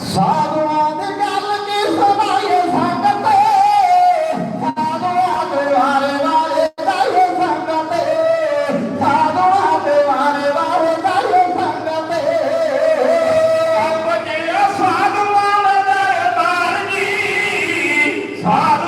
ਸਾਧੂਆਂ ਦੀ ਗੱਲ ਕੀ ਸੁਣਾਈਏ ਸੰਗਤ? ਸਾਧੂਆਂ ਦੇ ਵਾਰੇ ਵਾਰੇ ਦਾਈਏ ਸੰਗਤ। ਸਾਧੂਆਂ ਦੇ ਵਾਰੇ ਵਾਰੇ ਦਾਈਏ ਸੰਗਤ। ਆਪਜੇ ਸਾਧੂਆਂ ਦੇ ਬਾਰ ਜੀ। ਸਾਧੂ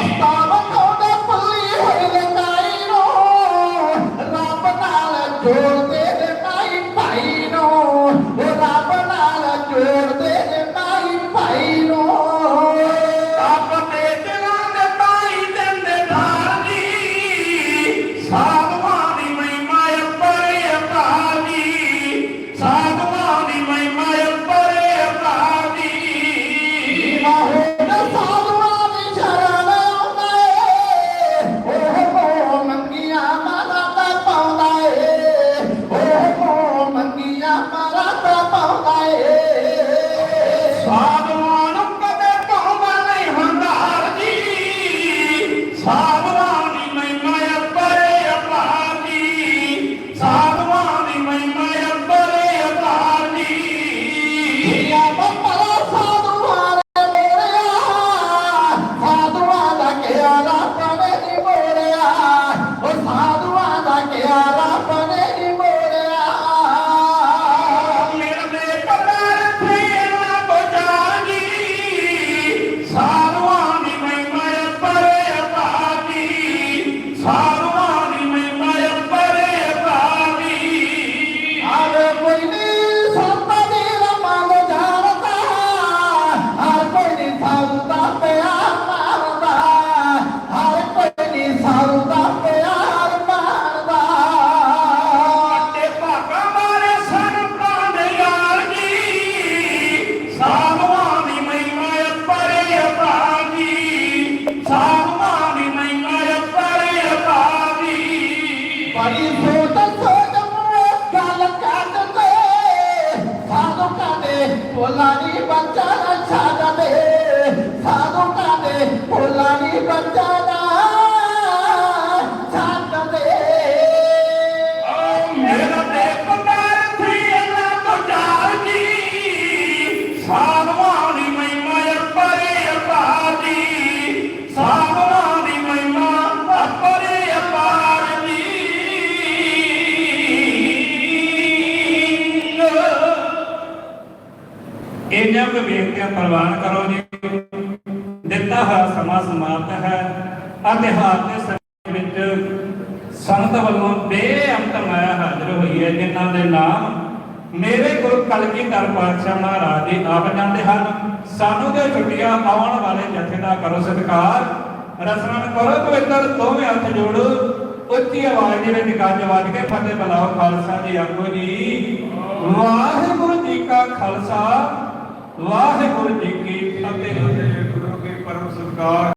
আস্থা পোলানি বাচ্চারা সাজাবে সাধু কাঁদে পোলানি বাচ্চারা ਬੇਜਬ ਬੇਨਤੀਆਂ ਪ੍ਰਵਾਨ ਕਰੋ ਜੀ। ਦਿੱਤਾ ਹੋਇਆ ਸਮਾਂ ਸਮਾਪਤ ਹੈ। ਅਧਿਹਾਰ ਦੇ ਸਮੇਂ ਵਿੱਚ ਸੰਤ ਵੱਲੋਂ ਬੇਅੰਤ ਮਾਇਆ ਹਾਜ਼ਰ ਹੋਈ ਹੈ, ਜਿਨ੍ਹਾਂ ਦੇ ਨਾਮ ਮੇਰੇ ਕੋਲ ਕਲਗੀਧਰ ਪਾਤਸ਼ਾਹ ਮਹਾਰਾਜ ਦੇ ਆਪ ਜਾਂਦੇ ਹਨ। ਸਾਨੂੰ ਦੇ ਛੁੱਟੀਆਂ ਆਉਣ ਵਾਲੇ ਜਥੇ ਦਾ ਕਰੋ ਸਤਿਕਾਰ। ਰਸਨਨ ਕਰੋ ਪਵਿੱਤਰ, ਦੋਵੇਂ ਹੱਥ ਜੋੜੋ। ਉੱਚੀ ਆਵਾਜ਼ ਦੇ ਵਿੱਚ ਗੱਜ ਵੱਜ ਕੇ ਫਤਿਹ ਬੁਲਾਓ ਖਾਲਸਾ ਜੀ ਆਖੋ ਜੀ। ਵਾਹਿਗੁਰੂ ਜੀ ਕਾ ਖਾਲਸਾ। ਵਾਹਿਗੁਰੂ ਜੀ ਕੀ ਫਤਿਹ ਗੁਰੂ ਕੇ ਪਰਮ ਸਤਿਕਾਰ।